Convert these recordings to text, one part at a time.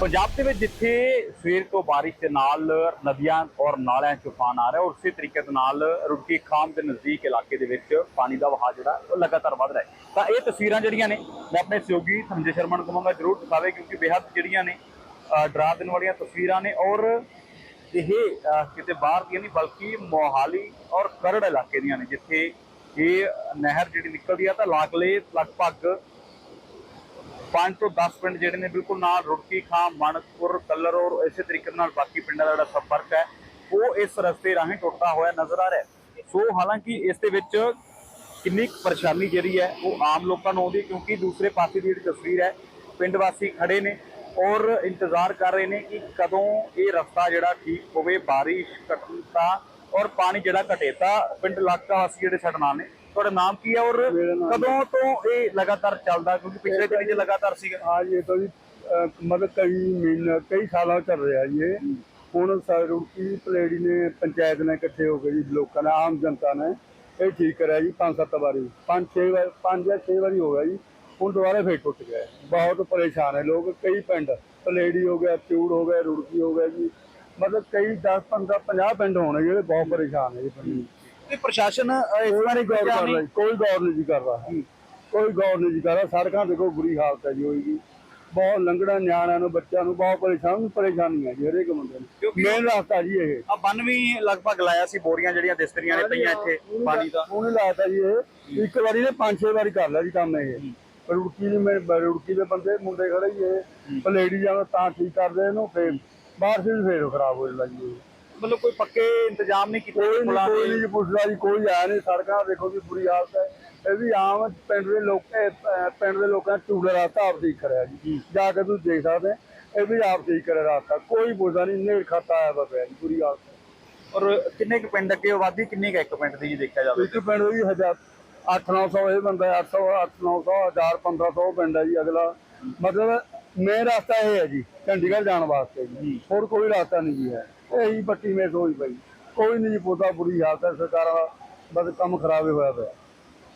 ਪੰਜਾਬ ਦੇ ਵਿੱਚ ਜਿੱਥੇ ਸਵੇਰ ਤੋਂ بارش ਦੇ ਨਾਲ ਨਦੀਆਂ ਔਰ ਨਾਲਿਆਂ 'ਚ ਤੂਫਾਨ ਆ ਰਿਹਾ ਔਰ ਉਸੇ ਤਰੀਕੇ ਦੇ ਨਾਲ ਰੁੱਕੀ ਖਾਮ ਦੇ ਨਜ਼ਦੀਕ ਇਲਾਕੇ ਦੇ ਵਿੱਚ ਪਾਣੀ ਦਾ ਵਹਾਅ ਜਿਹੜਾ, ਉਹ ਲਗਾਤਾਰ ਵੱਧ ਰਿਹਾ ਹੈ। ਤਾਂ ਇਹ ਤਸਵੀਰਾਂ ਜਿਹੜੀਆਂ ਨੇ, ਮੈਂ ਆਪਣੇ ਸਹਿਯੋਗੀ ਸੰਜੇ ਸ਼ਰਮਾ ਨੂੰ ਕਹਾਂਗਾ ਜ਼ਰੂਰ ਦਿਖਾਵੇ ਕਿਉਂਕਿ ਬੇਹੱਦ ਜਿਹੜੀਆਂ ਨੇ ਡਰਾ ਦੇਣ ਵਾਲੀਆਂ ਤਸਵੀਰਾਂ ਨੇ ਔਰ ਇਹ ਕਿਤੇ ਬਾਹਰ ਦੀਆਂ ਨਹੀਂ, ਬਲਕਿ ਮੋਹਾਲੀ ਔਰ ਕਰੜ ਇਲਾਕੇ ਦੀਆਂ ਨੇ, ਜਿੱਥੇ ਇਹ ਨਹਿਰ ਜਿਹੜੀ ਨਿਕਲਦੀ ਆ ਤਾਂ ਲਾਗਲੇ ਲਗਭਗ 5 ਤੋਂ 10 ਪਿੰਡ ਜਿਹੜੇ ਨੇ ਬਿਲਕੁਲ ਨਾਲ ਰੁੜਕੀ ਖਾਂ ਮਣਕਪੁਰ ਕੱਲਰ ਔਰ ਇਸੇ ਤਰੀਕੇ ਨਾਲ ਬਾਕੀ ਪਿੰਡਾਂ ਦਾ ਜਿਹੜਾ ਸੰਪਰਕ ਹੈ, ਉਹ ਇਸ ਰਸਤੇ ਰਾਹੀਂ ਟੁੱਟਦਾ ਹੋਇਆ ਨਜ਼ਰ ਆ ਰਿਹਾ ਸੋ ਹਾਲਾਂਕਿ ਇਸ ਦੇ ਵਿੱਚ ਕਿੰਨੀ ਕੁ ਪਰੇਸ਼ਾਨੀ ਜਿਹੜੀ ਹੈ, ਉਹ ਆਮ ਲੋਕਾਂ ਨੂੰ ਆਉਂਦੀ ਹੈ ਕਿਉਂਕਿ ਦੂਸਰੇ ਪਾਸੇ ਦੀ ਜਿਹੜੀ ਤਸਵੀਰ ਹੈ, ਪਿੰਡ ਵਾਸੀ ਖੜੇ ਨੇ ਔਰ ਇੰਤਜ਼ਾਰ ਕਰ ਰਹੇ ਨੇ ਕਿ ਕਦੋਂ ਇਹ ਰਸਤਾ ਜਿਹੜਾ ਠੀਕ ਹੋਵੇ, ਬਾਰਿਸ਼ ਘਟਣ ਤਾਂ ਔਰ ਪਾਣੀ ਜਿਹੜਾ ਘਟੇ ਤਾਂ ਪਿੰਡ ਇਲਾਕਾ ਵਾਸੀ ਜਿਹੜੇ ਸਾਡੇ ਨਾਲ ਨੇ ਤੁਹਾਡਾ ਨਾਮ ਕੀ ਹੈ ਔਰ ਮੇਰਾ ਨਾਮ- ਕਦੋਂ ਤੋਂ ਇਹ ਲਗਾਤਾਰ ਚੱਲਦਾ ਕਿਉਂਕਿ ਪਿਛਲੇ ਦਿਨ ਚ ਲਗਾਤਾਰ ਸੀਗਾ आज ये तो जी अ, मतलब कई महीने कई सालों चल रहा है ये ਹੁਣ ਰੁੜਕੀ ਪਲੇੜੀ ਨੇ ਪੰਚਾਇਤ ਨੇ ਇਕੱਠੇ ਹੋ ਕੇ ਜੀ ਲੋਕਾਂ ਨੇ ਆਮ ਜਨਤਾ ਨੇ ਇਹ ਠੀਕ ਕਰਿਆ ਜੀ ਪੰਜ ਸੱਤ ਵਾਰੀ ਪੰਜ ਛੇ ਵਾਰ ਪੰਜ ਜਾਂ ਛੇ ਵਾਰੀ ਹੋ ਗਿਆ ਜੀ ਹੁਣ ਦੁਬਾਰਾ ਫੇਰ ਟੁੱਟ ਗਿਆ ਹੈ। ਬਹੁਤ ਪਰੇਸ਼ਾਨ ਹੈ ਲੋਕ ਕਈ ਪਿੰਡ ਪਲੇੜੀ ਹੋ ਗਿਆ ਚੂੜ ਹੋ ਗਿਆ ਰੁੜਕੀ ਹੋ ਗਿਆ ਜੀ ਮਤਲਬ ਕਈ 10 15 50 ਪਿੰਡ ਹੋਣੇ ਜਿਹੜੇ ਬਹੁਤ ਪਰੇਸ਼ਾਨ ਹੈ ਜੀ ਪਿੰਡ ਤੇ ਪ੍ਰਸ਼ਾਸਨ ਅਹ, ਇਸ ਕੋਈ ਬਾਰੇ ਨਹੀਂ ਗੌਰ ਕਰ ਰਿਹਾ ਜੀ, ਕੋਈ ਗੌਰ ਨਹੀਂ ਜੀ ਕਰ ਰਿਹਾ। ਕੋਈ ਗੌਰ ਨਹੀਂ ਜੀ ਕਰ ਰਿਹਾ। ਸੜਕਾਂ ਦੇਖੋ ਬੁਰੀ ਹਾਲਤ ਹੈ ਜੀ ਹੋਈ ਜੀ। ਬਹੁਤ ਲੰਗੜਾ ਨਿਆਣਿਆਂ ਨੂੰ ਬੱਚਿਆਂ ਨੂੰ ਬਹੁਤ ਪਰੇਸ਼ਾਨ ਪਰੇਸ਼ਾਨੀ ਹੈ ਜੀ ਹਰੇਕ ਬੰਦੇ ਨੂੰ। ਕਿਉਂਕਿ ਮੇਨ ਰਸਤਾ ਜੀ ਇਹ। ਆ ਬੰਨ ਵੀ ਲਗਭਗ ਲਾਇਆ ਸੀ ਬੋਰੀਆਂ ਜਿਹੜੀਆਂ ਦਿਸਤਰੀਆਂ ਨੇ ਪਈਆਂ ਇੱਥੇ ਪਾਣੀ ਦਾ। ਉਹਨੇ ਲਾਤਾ ਜੀ ਇਹ। ਇੱਕ ਵਾਰੀ ਨੇ ਪੰਜ ਛੇ ਵਾਰੀ ਕਰ ਲਿਆ ਜੀ ਕੰਮ ਇਹ। ਰੁੜਕੀ ਦੀ ਮੈਂ ਰੁੜਕੀ ਦੇ ਬੰਦੇ ਮੁੰਡੇ ਖੜੇ ਜੀ ਇਹ। ਪਲੇਡੀ ਜਾਂ ਤਾਂ ਠੀਕ ਕਰਦੇ ਇਹਨੂੰ ਫੇਰ ਬਾਹਰ ਵੀ ਫੇਰ ਖਰਾਬ ਹੋ ਜਾਂਦਾ ਜੀ। ਮਤਲਬ ਕੋਈ ਪੱਕੇ ਇੰਤਜ਼ਾਮ ਨਹੀਂ ਕੀਤੇ ਕੋਈ ਨਹੀਂ ਕੋਈ ਦੇ ਨਹੀਂ ਪੁੱਛਦਾ ਜੀ ਕੋਈ ਆਇਆ ਨਹੀਂ ਸੜਕਾਂ ਦੇਖੋ ਵੀ ਬੁਰੀ ਹਾਲਤ ਹੈ। ਇਹ ਵੀ ਆਮ ਪਿੰਡ ਦੇ ਲੋਕ ਪਿੰਡ ਦੇ ਲੋਕਾਂ ਨੇ ਟੂੜਾ ਰਾਸਤਾ ਆਪ ਠੀਕ ਕਰਿਆ ਜੀ। ਜਾ। ਕੇ ਤੁਸੀਂ ਦੇਖ ਸਕਦੇ ਇਹ ਵੀ ਆਪ ਠੀਕ ਕਰਿਆ ਰਾਸਤਾ। ਕੋਈ ਪੁੱਛਦਾ ਨਹੀਂ ਨੇੜ ਖਾਤਾ ਆਇਆ ਵਾ ਪਿਆ ਬੁਰੀ ਹਾਲਤ ਔਰ ਕਿੰਨੇ ਕੁ ਪਿੰਡ ਅੱਗੇ ਆਬਾਦੀ ਕਿੰਨੀ ਕੁ ਇੱਕ ਪਿੰਡ ਦੀ ਜੀ ਦੇਖਿਆ ਜਾਵੇ ਇੱਕ ਪਿੰਡ ਵੀ ਹਜ਼ਾਰ 8-900 ਇਹ ਬੰਦਾ 800 8-900 1000 1500 ਪਿੰਡ ਹੈ ਜੀ ਅਗਲਾ। ਮਤਲਬ ਮੇਨ ਰਸਤਾ ਇਹ ਹੈ ਜੀ ਚੰਡੀਗੜ੍ਹ ਜਾਣ ਵਾਸਤੇ ਜੀ। ਹੋਰ ਕੋਈ ਰਸਤਾ ਨਹੀਂ ਜੀ ਹੈ। ਇਹੀ ਪੱਟੀ ਮੇਸ ਹੋਈ ਪਈ। ਕੋਈ ਨਹੀਂ ਜੀ ਪੁੱਛਦਾ ਬੁਰੀ ਹਾਲਤ ਹੈ ਸਰਕਾਰਾਂ ਦਾ ਬਸ ਕੰਮ ਖਰਾਬ ਹੋਇਆ ਪਿਆ।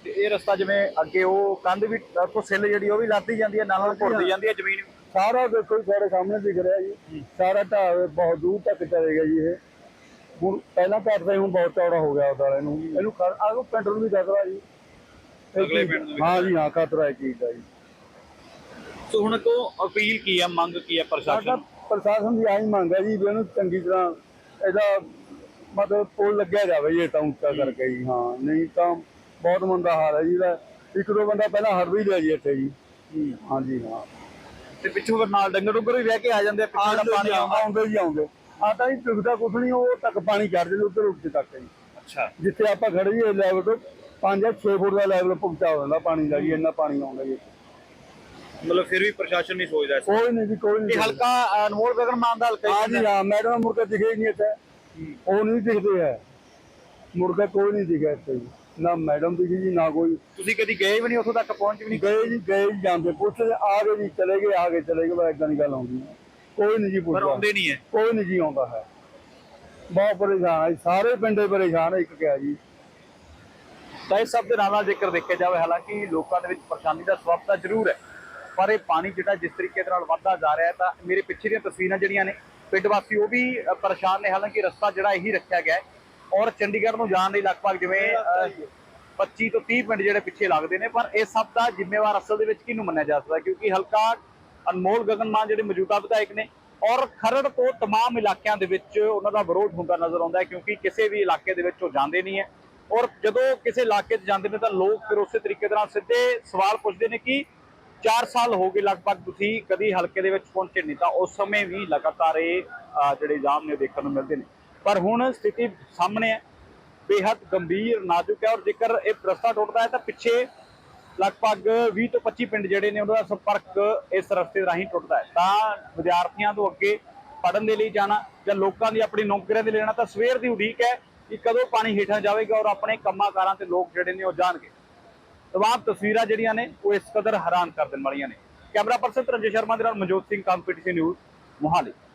ਤੇ ਇਹ ਰਸਤਾ ਜਿਵੇਂ ਅੱਗੇ ਉਹ ਕੰਧ ਵੀ ਤੋਂ ਸਿੱਲ ਜਿਹੜੀ ਉਹ ਵੀ ਲੱਦਦੀ ਜਾਂਦੀ ਹੈ ਨਾਲ ਨਾਲ ਘੁੱਟਦੀ ਜਾਂਦੀ ਹੈ ਜ਼ਮੀਨ ਸਾਰਾ ਦੇਖੋ ਜੀ ਸਾਡੇ ਸਾਹਮਣੇ ਦਿਖ ਰਿਹਾ ਜੀ। ਸਾਰਾ ਢਾਹ ਬਹੁਤ ਦੂਰ ਤੱਕ ਚਲੇਗਾ ਜੀ ਇਹ। ਹੁਣ ਪਹਿਲਾਂ ਘੱਟ ਸੀ ਹੁਣ ਬਹੁਤ ਚੌੜਾ ਹੋ ਗਿਆ ਉਹਦਾ ਇਹਨੂੰ। ਇਹਨੂੰ ਆਹ ਪਿੰਡ ਨੂੰ ਵੀ ਖਤਰਾ ਜੀ। ਅਗਲੇ ਪਿੰਡ ਨੂੰ ਹਾਂ ਜੀ ਹਾਂ ਖਤਰਾ ਹੈ ਚੀਜ਼ ਦਾ ਜੀ। ਸੋ ਹੁਣ ਕੋ ਅਪੀਲ ਕੀ ਹੈ ਮੰਗ ਕੀ ਹੈ ਸਾਡਾ ਪ੍ਰਸ਼ਾਸਨ ਪ੍ਰਸ਼ਾਸਨ ਦੀ ਆਹੀ ਮੰਗ ਹੈ ਜੀ ਵੀ ਇਹਨੂੰ ਚੰਗੀ ਤਰ੍ਹਾਂ ਇਹਦਾ ਮਤਲਬ ਪੁਲ ਲੱਗਿਆ ਜਾਵੇ ਜੀ ਇਹ ਤਾਂ ਉੱਚਾ ਕਰਕੇ ਜੀ ਹਾਂ। ਨਹੀਂ ਤਾਂ ਬਹੁਤ ਮੰਦਾ ਹਾਲ ਹੈ ਜੀ ਇਹਦਾ। ਇੱਕ ਦੋ ਬੰਦਾ ਪਹਿਲਾਂ ਹਰ ਵੀ ਲਿਆ ਜੀ ਇੱਥੇ ਜੀ। ਹਾਂ। ਜੀ ਹਾਂ। ਤੇ ਪਿੱਛੋਂ ਫਿਰ ਨਾਲ ਡੰਗਰ ਡੁੰਗਰ ਵੀ ਵਹਿ ਕੇ ਆ ਜਾਂਦੇ ਆ, ਪਿੱਛੇ ਜਿਹੜਾ ਪਾਣੀ ਆਉਂਦਾ। ਆਉਂਦੇ ਜੀ ਆਉਂਦੇ। ਆ ਤਾਂ ਹੀ ਟੁਕਦਾ ਕੁਛ ਨਹੀਂ ਉਹ ਤੱਕ ਪਾਣੀ ਚੜ ਜਾਂਦਾ ਉੱਧਰ ਉੱਤੇ ਤੱਕ ਜੀ। ਅੱਛਾ। ਜਿੱਥੇ ਆਪਾਂ ਖੜੇ ਜੀ ਲੈਵਲ ਤੋਂ 5 ਜਾਂ 6 ਫੁੱਟ ਦਾ ਲੈਵਲ ਪਹੁੰਚਾ ਹੋ ਜਾਂਦਾ ਪਾਣੀ ਦਾ ਜੀ ਇੰਨਾ ਪਾਣੀ ਆਉਂਦਾ ਜੀ। ਮਤਲਬ ਫਿਰ ਵੀ ਪ੍ਰਸ਼ਾਸਨ ਨਹੀਂ ਸੋਚਦਾ ਇਸ ਕੋਈ ਨਹੀਂ ਜੀ ਕੋਈ ਨਹੀਂ ਇਹ ਹਲਕਾ ਅਨਮੋਲ ਗਗਨ ਮਾਨ ਦਾ ਹਲਕਾ ਹੀ ਹਾਂ ਜੀ ਹਾਂ ਮੈਡਮ ਮੁੜ ਕੇ ਦਿਖੇ ਨਹੀਂ ਇੱਥੇ। ਉਹ ਨਹੀਂ ਦਿਖਦੇ ਹੈ। ਮੁੜ ਕੇ ਕੋਈ ਨਹੀਂ ਦਿਖਿਆ ਇੱਥੇ ਜੀ। ਨਾ ਮੈਡਮ ਦਿਖੀ ਜੀ ਨਾ ਕੋਈ। ਤੁਸੀਂ ਕਦੀ ਗਏ ਵੀ ਨਹੀਂ ਉੱਥੋਂ ਤੱਕ ਪਹੁੰਚ ਵੀ ਨਹੀਂ? ਗਏ ਜੀ ਗਏ ਜੀ ਜਾਂਦੇ। ਪੁੱਛਦੇ ਆ ਗਏ ਜੀ ਚਲੇ ਗਏ ਆ ਗਏ ਚਲੇ ਗਏ ਬਸ ਏਦਾਂ ਦੀ ਗੱਲ ਆਉਂਦੀ ਹੈ। ਕੋਈ ਨਹੀਂ ਜੀ ਪਰ ਪੁੱਛਦਾ। ਆਉਂਦੇ ਨਹੀਂ ਹੈ। ਕੋਈ ਨਹੀਂ ਜੀ ਆਉਂਦਾ ਹੈ। ਬਹੁਤ ਪਰੇਸ਼ਾਨ ਹੈ ਜੀ, ਸਾਰੇ ਪਿੰਡੇ ਪਰੇਸ਼ਾਨ ਹੈ ਇੱਕ ਕਿਹਾ ਜੀ। ਤਾਂ ਇਸ ਸਭ ਦੇ ਨਾਲ ਨਾਲ ਜੇਕਰ ਦੇਖਿਆ ਜਾਵੇ ਹਾਲਾਂਕਿ ਲੋਕਾਂ ਦੇ ਵਿੱਚ ਪਰੇਸ਼ਾਨੀ ਦਾ ਸਬਬ ਤਾਂ ਜ਼ਰੂਰ ਹੈ। ਪਰ ਇਹ ਪਾਣੀ ਜਿਹੜਾ ਜਿਸ ਤਰੀਕੇ ਦੇ ਨਾਲ ਵੱਧਦਾ ਜਾ ਰਿਹਾ ਹੈ ਤਾਂ ਮੇਰੇ ਪਿੱਛੇ ਦੀਆਂ ਤਸਵੀਰਾਂ ਜਿਹੜੀਆਂ ਨੇ ਪਿੰਡ ਵਾਸੀ ਉਹ ਵੀ ਅ, ਪਰੇਸ਼ਾਨ ਨੇ ਹਾਲਾਂਕਿ ਰਸਤਾ ਜਿਹੜਾ ਇਹੀ ਰੱਖਿਆ ਗਿਆ ਹੈ ਔਰ ਚੰਡੀਗੜ੍ਹ ਨੂੰ ਜਾਣ ਲਈ ਲਗਭਗ ਜਿਵੇਂ ਅ, 25 ਤੋਂ 30 ਪਿੰਡ ਜਿਹੜੇ ਪਿੱਛੇ ਲੱਗਦੇ ਨੇ ਪਰ ਇਹ ਸਭ ਦਾ ਜ਼ਿੰਮੇਵਾਰ ਅਸਲ ਦੇ ਵਿੱਚ ਕਿਹਨੂੰ ਮੰਨਿਆ ਜਾ ਸਕਦਾ ਹੈ? ਕਿਉਂਕਿ ਹਲਕਾ ਅਨਮੋਲ ਗਗਨ ਮਾਨ ਜਿਹੜੇ ਮੌਜੂਦਾ ਵਿਧਾਇਕ ਨੇ ਔਰ ਖਰੜ ਤੋਂ तमाम ਇਲਾਕਿਆਂ ਦੇ ਵਿੱਚ ਉਹਨਾਂ ਦਾ ਵਿਰੋਧ ਹੁੰਦਾ ਨਜ਼ਰ ਆਉਂਦਾ ਹੈ ਕਿਉਂਕਿ ਕਿਸੇ ਵੀ ਇਲਾਕੇ ਦੇ ਵਿੱਚ ਉਹ ਜਾਂਦੇ ਨਹੀਂ ਹੈ ਔਰ ਜਦੋਂ ਕਿਸੇ ਇਲਾਕੇ 'ਚ ਜਾਂਦੇ ਨੇ ਤਾਂ ਲੋਕ ਫਿਰ ਉਸੇ ਤਰੀਕੇ ਦੇ ਨਾਲ ਸਿੱਧੇ ਸਵਾਲ ਪੁੱਛਦੇ ਨੇ ਕਿ 4 ਸਾਲ ਹੋ ਗਏ ਲਗਭਗ ਤੁਸੀਂ ਕਦੀ ਹਲਕੇ ਦੇ ਵਿੱਚ ਪਹੁੰਚੇ ਨਹੀਂ ਤਾਂ ਉਸ ਸਮੇਂ ਵੀ ਲਗਾਤਾਰ ਇਹ ਜਿਹੜੇ ਜਾਮ ਨੇ ਉਹ ਦੇਖਣ ਨੂੰ ਮਿਲਦੇ ਨੇ। ਪਰ ਹੁਣ ਸਥਿਤੀ ਸਾਹਮਣੇ ਹੈ ਬੇहद ਗੰਭੀਰ, ਨਾਜ਼ੁਕ ਹੈ ਔਰ ਜੇਕਰ ਇਹ ਰਸਤਾ ਟੁੱਟਦਾ ਹੈ ਤਾਂ ਪਿੱਛੇ ਲਗਭਗ 20 ਤੋਂ 25 ਪਿੰਡ ਜਿਹੜੇ ਨੇ ਉਹਨਾਂ ਦਾ ਸੰਪਰਕ ਇਸ ਰਸਤੇ ਰਾਹੀਂ ਟੁੱਟਦਾ ਹੈ। ਤਾਂ ਵਿਦਿਆਰਥੀਆਂ ਤੋਂ ਅੱਗੇ ਪੜਨ ਦੇ ਲਈ ਜਾਣਾ ਜਾਂ ਲੋਕਾਂ ਦੀ ਆਪਣੀ ਨੌਕਰੀਆਂ ਦੇ ਲਈ ਜਾਣਾ ਤਾਂ ਸਵੇਰ ਦੀ ਉਡੀਕ ਹੈ ਕਿ ਕਦੋਂ ਪਾਣੀ ਹੇਠਾਂ ਜਾਵੇਗਾ ਔਰ ਆਪਣੇ ਕੰਮਾਂ ਕਾਰਾਂ ਤੇ ਲੋਕ ਜਿਹੜੇ ਨੇ ਉਹ ਜਾਣਗੇ। ਤਮਾਮ ਤਸਵੀਰਾਂ ਜਿਹੜੀਆਂ ਨੇ, ਉਹ ਇਸ ਕਦਰ ਹੈਰਾਨ ਕਰ ਦੇਣ ਵਾਲੀਆਂ ਨੇ। ਕੈਮਰਾ ਪਰਸਨ ਰੰਜੇ ਸ਼ਰਮਾ ਦੇ ਨਾਲ ਮਨਜੋਤ ਸਿੰਘ, ਕੰਪੀਟੀਸ਼ਨ ਨਿਊਜ਼ ਮੋਹਾਲੀ।